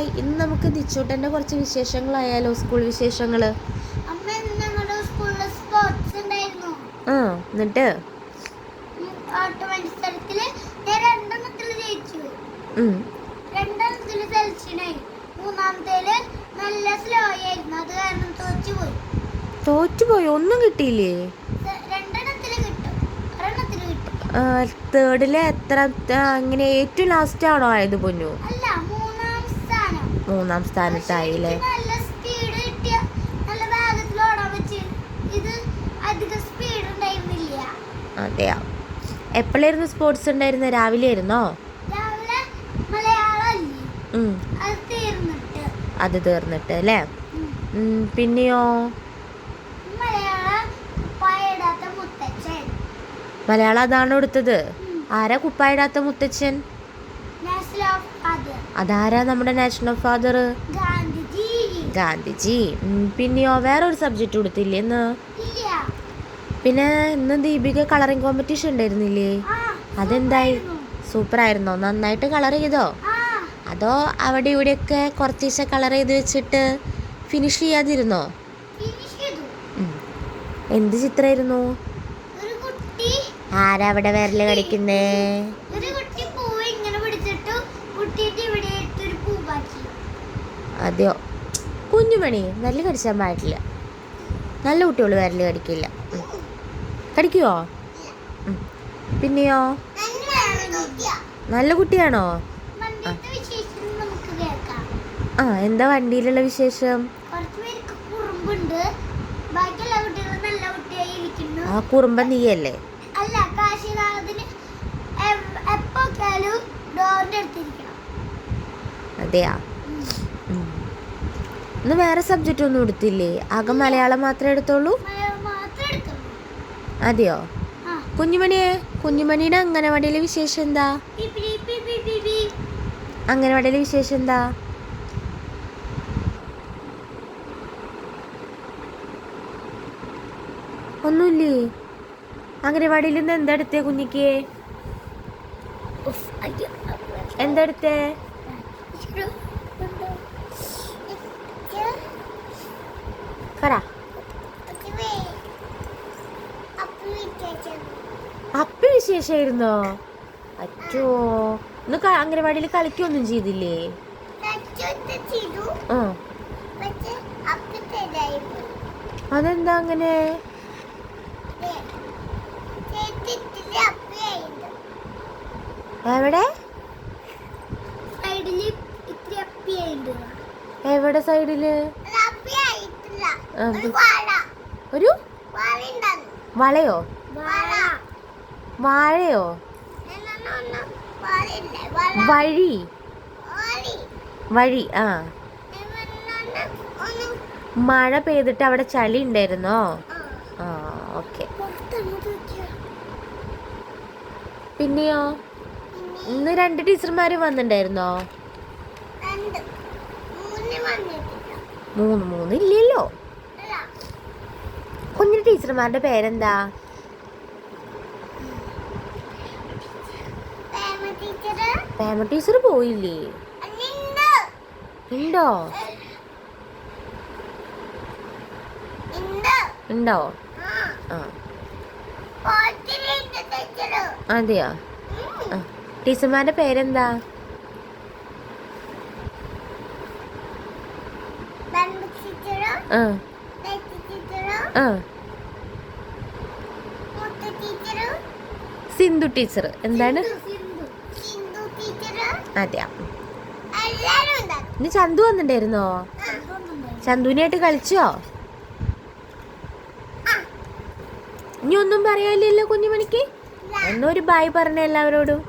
Hi ഇന്ന് നമുക്ക് ദിച്ചൂട്ടന്റെ കുറച്ച് വിശേഷങ്ങളായാലോ? സ്കൂൾ വിശേഷങ്ങൾ ആ എന്നിട്ട്? തോറ്റുപോയോ ഒന്നും കിട്ടിയില്ലേ? തേർഡിലെ എത്ര അങ്ങനെ ഏറ്റവും ലാസ്റ്റ് ആണോ ആയത് പൊന്നു? അല്ല മൂന്നാം സ്ഥാനത്തായില്ലേ? അതെയോ? എപ്പോഴായിരുന്നു സ്പോർട്സ് ഉണ്ടായിരുന്നത് രാവിലെ ആയിരുന്നോ? അത് തീർന്നിട്ട്. അല്ലേ? പിന്നെയോ? മലയാളം അതാണോ എടുത്തത്. ആരാ കുപ്പായിടാത്ത മുത്തച്ഛൻ? അതാരാ നമ്മുടെ നാഷണൽ ഫാദർ ഗാന്ധിജി. പിന്നെയോ വേറെ ഒരു സബ്ജക്റ്റ് കൊടുത്തില്ലേ ഇല്ല. പിന്നെ ഇന്ന് ദീപിക കളറിങ് കോമ്പറ്റീഷൻ ഉണ്ടായിരുന്നില്ലേ? അതെന്തായി? സൂപ്പറായിരുന്നോ. സൂപ്പർ ആയിരുന്നോ നന്നായിട്ട് കളർ ചെയ്തോ? അതോ അവിടെ ഇവിടെയൊക്കെ കുറച്ച് ദിവസം കളർ ചെയ്ത് വെച്ചിട്ട് ഫിനിഷ് ചെയ്യാതിരുന്നോ. എന്ത് ചിത്രമായിരുന്നു? ആരാ അവിടെ വിരൽ കടിക്കുന്നേ? അതെയോ കുഞ്ഞുമണി നല്ല കടിച്ചാൻ പാടില്ല. നല്ല കുട്ടികൾ വരൽ കടിക്കില്ല. കടിക്കുവോ? പിന്നെയോ? നല്ല കുട്ടിയാണോ? ആ. എന്താ വണ്ടിയിലുള്ള വിശേഷം? ആ കുറുമ്പ നീയല്ലേ? അല്ല കാശിനാഥന് എപ്പോക്കാലും ഡോറിന്റെ അടുത്തിരിക്കണം അതെയാ. ഇന്ന് വേറെ സബ്ജക്റ്റ് ഒന്നും എടുത്തില്ലേ? ആകെ മലയാളം മാത്രമേ എടുത്തോളൂ അതെയോ? കുഞ്ഞുമണിയെ? കുഞ്ഞുമണിയുടെ അംഗനവാടിയിലെ വിശേഷം എന്താ? അംഗനവാടിയിലെ വിശേഷം എന്താ? ഒന്നുമില്ലേ? അംഗനവാടിയിൽ നിന്ന് എന്താ എടുത്തേ കുഞ്ഞിക്ക്. എന്താ എടുത്തേ? പറ. അപ്പി വിശേഷമായിരുന്നോ അച്ചോ ഇന്ന് അംഗനവാടിയിൽ കളിക്കൊന്നും ചെയ്തില്ലേ? അതെന്താ അങ്ങനെ? എവിടെ? എവിടെ സൈഡിൽ? ഒരു വളയോ വാഴ. വാഴയോ? വാഴ. വഴി. ആ. മഴ പെയ്തിട്ട് അവിടെ ചളി ഉണ്ടായിരുന്നോ? ആ. ഓക്കെ. പിന്നെയോ? ഇന്ന് രണ്ട് ടീച്ചർമാർ വന്നിട്ടുണ്ടായിരുന്നോ? മൂന്ന് മൂന്നില്ലല്ലോ മൂന്ന് ഇല്ലല്ലോ ടീച്ചർമാരുടെ പേരെന്താ? പേമ ടീച്ചർ പോയില്ലേ? ഉണ്ടോ? ഉണ്ട്? ആ. അതെയോ? ടീച്ചർമാരുടെ പേരെന്താ? ആ. ആ. സിന്ധു ടീച്ചർ. എന്താണ്? അതെയാ. ചന്തു വന്നിട്ടുണ്ടായിരുന്നോ? ചന്തുവിനായിട്ട് കളിച്ചോ? ഇനി ഒന്നും പറയാനില്ലല്ലോ കുഞ്ഞുമണിക്ക്. എന്നൊരു ബായ് പറഞ്ഞ എല്ലാവരോടും.